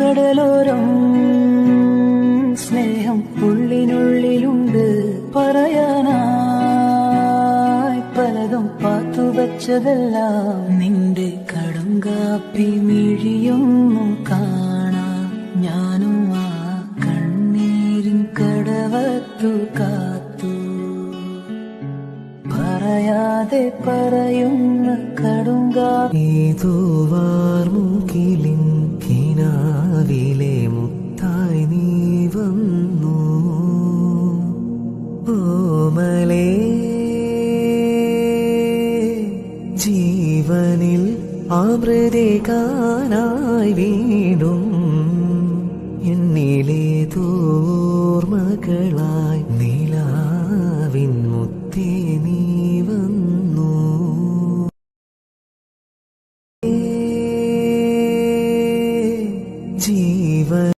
കടലോരം. സ്നേഹം ഉള്ളിനുള്ളിലുണ്ട് പറയാനായി. പലതും പാത്തുവച്ചതെല്ലാം നിന്റെ കടുങ്കാപ്പി മിഴിയൊന്നും കാണാം. ഞാനും ആ കണ്ണീരിൻ കടവത്തു കാത്തു. പറയാതെ പറയുന്ന കടുങ്കാ ഏതോ വാർമുകിലിൻ ജീവനിൽ അമൃതേകാനായി വീണ്ടും എന്നിലെ തോർമകളായി നിലാവിൻ മുത്തേ നീ വന്നു. ജീവൻ